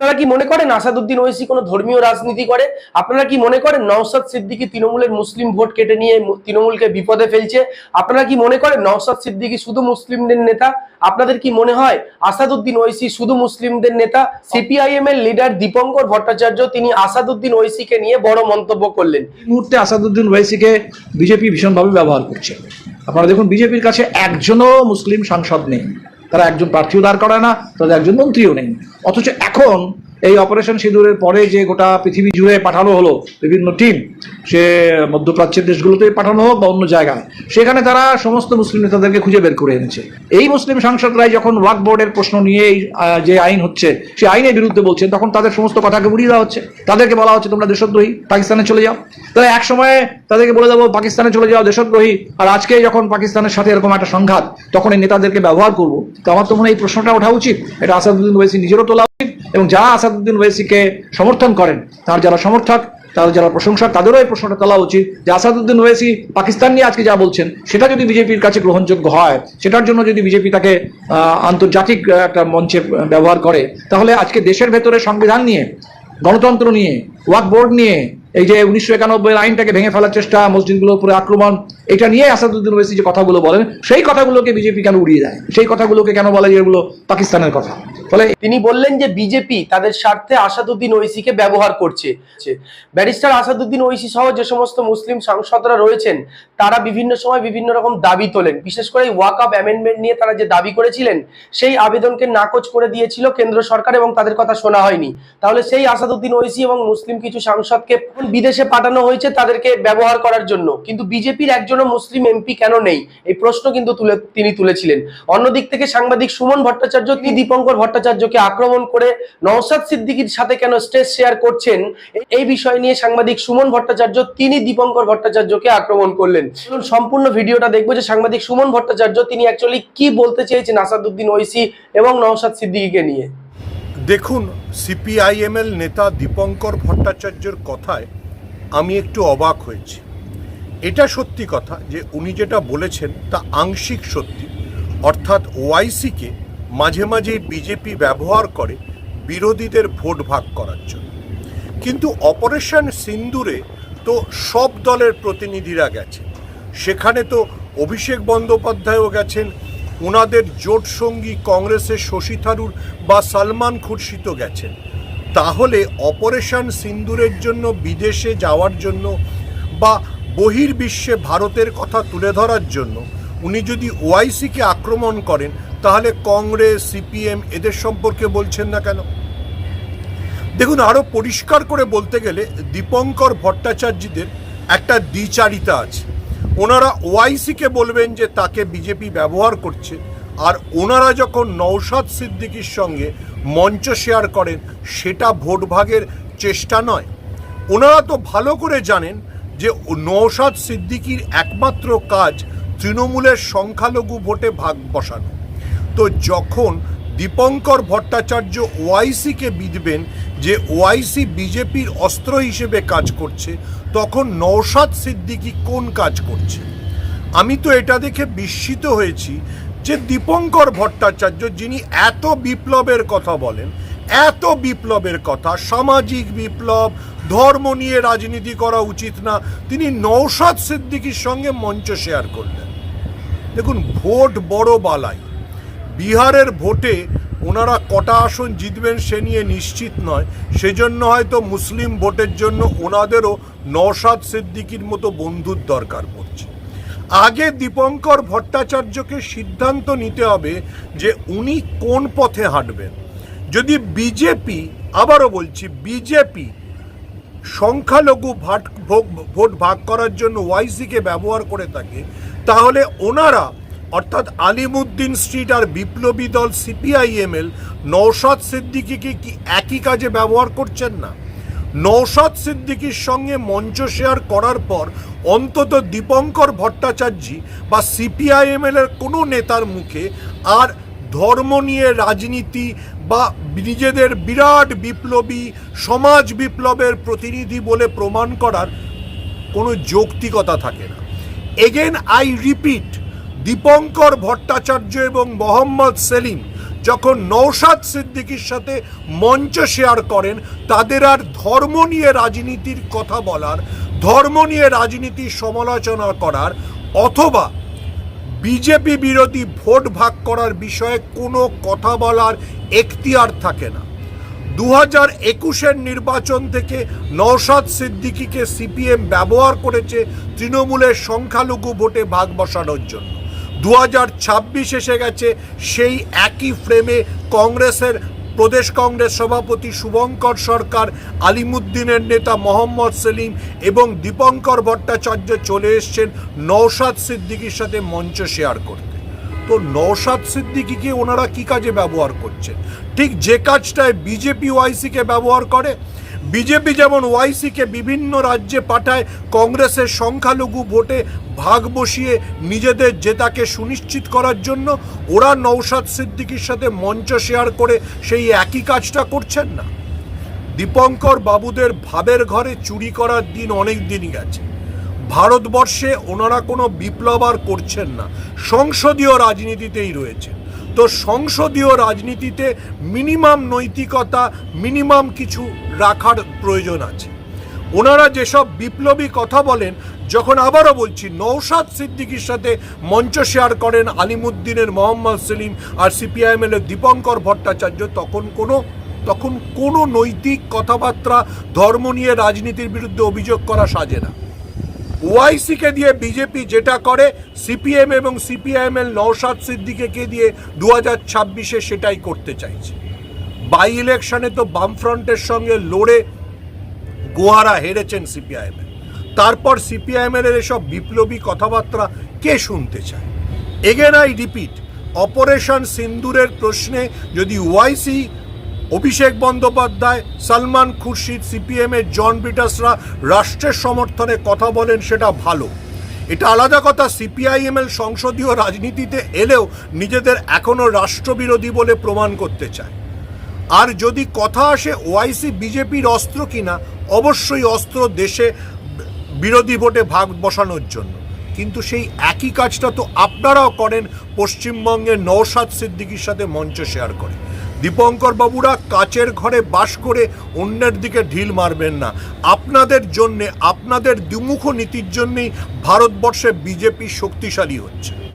আপনারা কি মনে করেন আসাদুদ্দিন ওয়েসি কোনো ধর্মীয় রাজনীতি করে? আপনারা কি মনে করেন নওসাদ সিদ্দিকি তৃণমূলের মুসলিম ভোট কেটে নিয়ে তৃণমূলকে বিপদে ফেলছে? আপনারা কি মনে করেন নওসাদ সিদ্দিকি শুধু মুসলিমদের নেতা? আপনাদের কি মনে হয় আসাদুদ্দিন ওয়েসি শুধু মুসলিমদের নেতা? সিপিআইএম এর লিডার দীপঙ্কর ভট্টাচার্য তিনি আসাদুদ্দিন ওয়েসিকে নিয়ে বড় মন্তব্য করলেন। মুহূর্তে আসাদুদ্দিন ওয়াইসিকে বিজেপি ভীষণভাবে ব্যবহার করছে। আপনারা দেখুন, বিজেপির কাছে একজনও মুসলিম সাংসদ নেই। তারা একজন প্রার্থীও দাঁড় করায় না তাদের একজন মন্ত্রীও নেই। অথচ এখন এই অপারেশন সিঁদুরের পরে যে গোটা পৃথিবী জুড়ে পাঠানো হলো, বিভিন্ন টিম, সে মধ্যপ্রাচ্যের দেশগুলোতে পাঠানো হোক বা অন্য জায়গায়, সেখানে তারা সমস্ত মুসলিম নেতাদেরকে খুঁজে বের করে এনেছে। এই মুসলিম সাংসদরাই যখন ওয়াক বোর্ডের প্রশ্ন নিয়ে যে আইন হচ্ছে, সে আইনের বিরুদ্ধে বলছেন তখন তাদের সমস্ত কথাকে উড়িয়ে দেওয়া হচ্ছে। তাদেরকে বলা হচ্ছে, তোমরা দেশদ্রোহী, পাকিস্তানে চলে যাও। তাহলে এক সময়ে তাদেরকে বলে দেবো, পাকিস্তানে চলে যাও, দেশদ্রোহী। আর আজকে যখন পাকিস্তানের সাথে এরকম একটা সংঘাত, তখন এই নেতাদেরকে ব্যবহার করব। তো আমার তো মনে হয় এই প্রশ্নটা ওঠা উচিত। এটা আসাদুদ্দিন ওয়েসি নিজেরও তোলা উচিত। এবং যারা আসাদুদ্দিন ওয়েসিকে সমর্থন করেন, তার যারা সমর্থক, তাদের যারা প্রশংসক, তাদেরও এই প্রশ্নটা তোলা উচিত যে আসাদুদ্দিন ওয়েসি পাকিস্তান নিয়ে আজকে যা বলছেন, সেটা যদি বিজেপির কাছে গ্রহণযোগ্য হয়, সেটার জন্য যদি বিজেপি তাকে আন্তর্জাতিক একটা মঞ্চে ব্যবহার করে, তাহলে আজকে দেশের ভেতরে সংবিধান নিয়ে, গণতন্ত্র নিয়ে, ওয়াক বোর্ড নিয়ে, এই যে উনিশশো একানব্বই আইনটাকে ভেঙে ফেলার চেষ্টা, মসজিদগুলোর উপরে আক্রমণ, এটা নিয়ে আসাদুদ্দিন ওয়েসি যে কথাগুলো বলেন, সেই কথাগুলোকে বিজেপি কেন উড়িয়ে দেয়? সেই কথাগুলোকে কেন বলে যে এগুলো পাকিস্তানের কথা? ফলে তিনি বললেন যে বিজেপি তাদের স্বার্থে আসাদুদ্দিন ওইসিকে ব্যবহার করছে। ব্যারিস্টার আসাদুদ্দিন ওইসি সহ যে সমস্ত মুসলিম সাংসদরা রয়েছেন তারা বিভিন্ন সময় বিভিন্ন রকম দাবি তোলেন। বিশেষ করে ওয়াক আপ অ্যামেন্ডমেন্ট নিয়ে তারা যে দাবি করেছিলেন, সেই আবেদনকে নাকচ করে দিয়েছিল কেন্দ্র সরকার এবং তাদের কথা শোনা হয়নি। তাহলে সেই আসাদুদ্দিন ওইসি এবং মুসলিম কিছু সাংসদকে বিদেশে পাঠানো হয়েছে তাদেরকে ব্যবহার করার জন্য? কিন্তু বিজেপির একজনও মুসলিম এমপি কেন নেই? এই প্রশ্ন কিন্তু তুলে তিনি তুলেছিলেন। অন্যদিক থেকে সাংবাদিক সুমন ভট্টাচার্য তিনি দীপঙ্কর ভট্টাচার্যকে আক্রমণ করে নওসাদ সিদ্দিকীর সাথে কেন স্টেজ শেয়ার করছেন? এই বিষয় নিয়ে সাংবাদিক সুমন ভট্টাচার্য, তিনি দীপঙ্কর ভট্টাচার্যকে আক্রমণ করলেন। চলুন, সম্পূর্ণ ভিডিওটা দেখব যে সাংবাদিক সুমন ভট্টাচার্য, তিনি অ্যাকচুয়ালি কি বলতে চেয়েছেন আসাদুদ্দিন ঐসি এবং নওসাদ সিদ্দিকীকে নিয়ে। দেখুন, সিপিআইএমএল নেতা দীপঙ্কর ভট্টাচার্যের কথায় আমি একটু অবাক হয়েছি। এটা সত্যি কথা যে উনি যেটা বলেছেন তা আংশিক সত্যি। অর্থাৎ ওআইসিকে মাঝে মাঝে বিজেপি ব্যবহার করে বিরোধীদের ভোট ভাগ করার জন্য। কিন্তু অপারেশন সিন্দুরে তো সব দলের প্রতিনিধিরা গেছে সেখানে তো অভিষেক বন্দ্যোপাধ্যায়ও গেছেন। ওনাদের জোট সঙ্গী কংগ্রেসের শশী থারুর বা সালমান খুরশিদ গেছেন। তাহলে অপারেশন সিন্দুরের জন্য বিদেশে যাওয়ার জন্য বা বহির্বিশ্বে ভারতের কথা তুলে ধরার জন্য উনি যদি ওআইসিকে আক্রমণ করেন, তাহলে কংগ্রেস, সিপিএম এদের সম্পর্কে বলছেন না কেন? দেখুন আরও পরিষ্কার করে বলতে গেলে দীপঙ্কর ভট্টাচার্যদের একটা দ্বিচারিতা আছে। ওনারা ওআইসিকে বলবেন যে তাকে বিজেপি ব্যবহার করছে, আর ওনারা যখন নৌসাদ সিদ্দিকির সঙ্গে মঞ্চ শেয়ার করেন, সেটা ভোট ভাগের চেষ্টা নয়। ওনারা তো ভালো করে জানেন যে নৌসাদ সিদ্দিকির একমাত্র কাজ তৃণমূলের সংখ্যালঘু ভোটে ভাগ বসানো। তো যখন দীপঙ্কর ভট্টাচার্য ওআইসিকে বিধবেন যে ওআইসি বিজেপির অস্ত্র হিসেবে কাজ করছে, তখন নৌসাদ সিদ্দিকি কোন কাজ করছে? আমি তো এটা দেখে বিস্মিত হয়েছি যে দীপঙ্কর ভট্টাচার্য, যিনি এত বিপ্লবের কথা বলেন, এত বিপ্লবের কথা, সামাজিক বিপ্লব, ধর্ম নিয়ে রাজনীতি করা উচিত না, তিনি নৌসাদ সিদ্দিকির সঙ্গে মঞ্চ শেয়ার করলেন। দেখুন, ভোট বড় বালাই। বিহারের ভোটে ওনারা কটা আসন জিতবেন সে নিয়ে নিশ্চিত নয়। সেজন্য হয়তো মুসলিম ভোটের জন্য ওনাদেরও নওশাদ সিদ্দিকির মতো বন্ধুর দরকার পড়ছে। আগে দীপঙ্কর ভট্টাচার্যকে সিদ্ধান্ত নিতে হবে যে উনি কোন পথে হাঁটবেন। যদি বিজেপি, আবারও বলছি, বিজেপি সংখ্যালঘু ভাট ভোট ভাগ করার জন্য ওয়াইসিকে ব্যবহার করে থাকে, তাহলে ওনারা অর্থাৎ আলিমুদ্দিন স্ট্রিট আর বিপ্লবী দল সিপিআইএমএল নৌসাদ সিদ্দিকিকে কি একই কাজে ব্যবহার করছেন না? নৌসাদ সিদ্দিকির সঙ্গে মঞ্চ শেয়ার করার পর অন্তত দীপঙ্কর ভট্টাচার্য বা সিপিআইএমএল এর কোনো নেতার মুখে আর ধর্ম নিয়ে রাজনীতি বা নিজেদের বিরাট বিপ্লবী, সমাজ বিপ্লবের প্রতিনিধি বলে প্রমাণ করার কোনো যৌক্তিকতা থাকে না। Again I repeat Dipankar Bhattacharya এবং মোহাম্মদ সেলিম যখন নৌসাদ সিদ্দিকির সাথে মঞ্চ শেয়ার করেন, তাদের আর ধর্ম নিয়ে রাজনীতির কথা বলার, ধর্ম নিয়ে রাজনীতির সমালোচনা করার অথবা বিজেপি বিরোধী ভোট ভাগ করার বিষয়ে কোনো কথা বলার এখতিয়ার থাকে না। দু হাজার একুশের নির্বাচন থেকে নওশাদ সিদ্দিকিকে সিপিএম ব্যবহার করেছে তৃণমূলের সংখ্যালঘু ভোটে ভাগ বসানোর জন্য। দু হাজার ছাব্বিশ এসে গেছে সেই একই ফ্রেমে কংগ্রেসের প্রদেশ কংগ্রেস সভাপতি শুভঙ্কর সরকার, আলিমুদ্দিনের নেতা মোহাম্মদ সেলিম এবং দীপঙ্কর ভট্টাচার্য চলে এসছেন নওশাদ সিদ্দিকির সাথে মঞ্চ শেয়ার করতে। তো নওশাদ সিদ্দিকিকে ওনারা কি কাজে ব্যবহার করছেন? ঠিক যে কাজটায় বিজেপি ওয়াইসিকে ব্যবহার করে বিজেপি যেমন ওয়াইসিকে বিভিন্ন রাজ্যে পাঠায়, কংগ্রেসের সংখ্যালঘু ভোটে ভাগ বসিয়ে নিজেদের জেতাকে সুনিশ্চিত করার জন্য ওরা নওশাদ সিদ্দিকির সাথে মঞ্চ শেয়ার করে সেই একই কাজটা করছেন না। দীপঙ্কর বাবুদের ভাবের ঘরে চুরি করার দিন অনেক দিনই গেছে। ভারতবর্ষে ওনারা কোনো বিপ্লব আর করছেন না। সংসদীয় রাজনীতিতেই রয়েছে। তো সংসদীয় রাজনীতিতে মিনিমাম নৈতিকতা, মিনিমাম কিছু রাখার প্রয়োজন আছে। ওনারা যেসব বিপ্লবী কথা বলেন, যখন আবারও বলছি নৌসাদ সিদ্দিকির সাথে মঞ্চ শেয়ার করেন আলিমুদ্দিনের মোহাম্মদ সেলিম আর সিপিআইএমএল এর দীপঙ্কর ভট্টাচার্য, তখন কোনো তখন কোনো নৈতিক কথাবার্তা, ধর্ম নিয়ে রাজনীতির বিরুদ্ধে অভিযোগ করা সাজে না। ওয়াইসিকে দিয়ে বিজেপি যেটা করে, সিপিএম এবং সিপিআইএমএল নওশাদ সিদ্দিকে দিয়ে দু হাজার ছাব্বিশে সেটাই করতে চাইছে। বাই ইলেকশনে তো বামফ্রন্টের সঙ্গে লড়ে গোহারা হেরেছেন সিপিআইএম। তারপর সিপিআইএমের এসব বিপ্লবী কথাবার্তা কে শুনতে চায়? এগেন আই রিপিট, অপারেশন সিন্দুরের প্রশ্নে যদি ওয়াইসি অভিষেক বন্দ্যোপাধ্যায়, সালমান খুরশিদ সিপিএম এর জন বিটাসরা রাষ্ট্রের সমর্থনে কথা বলেন সেটা ভালো। এটা আলাদা কথা সিপিআইএমএল সংসদীয় রাজনীতিতে এলেও নিজেদের এখনও রাষ্ট্রবিরোধী বলে প্রমাণ করতে চায়। আর যদি কথা আসে ওআইসি বিজেপির অস্ত্র কিনা, অবশ্যই অস্ত্র দেশে বিরোধী ভোটে ভাগ বসানোর জন্য। কিন্তু সেই একই কাজটা তো আপনারাও করেন, পশ্চিমবঙ্গের নওশাদ সিদ্দিকির সাথে মঞ্চ শেয়ার করে। দীপঙ্কর বাবুরা কাচের ঘরে বাস করে অন্যের দিকে ঢিল মারবেন না। আপনাদের জন্যে, আপনাদের দ্বিমুখ নীতির জন্যেই ভারতবর্ষে বিজেপি শক্তিশালী হচ্ছে।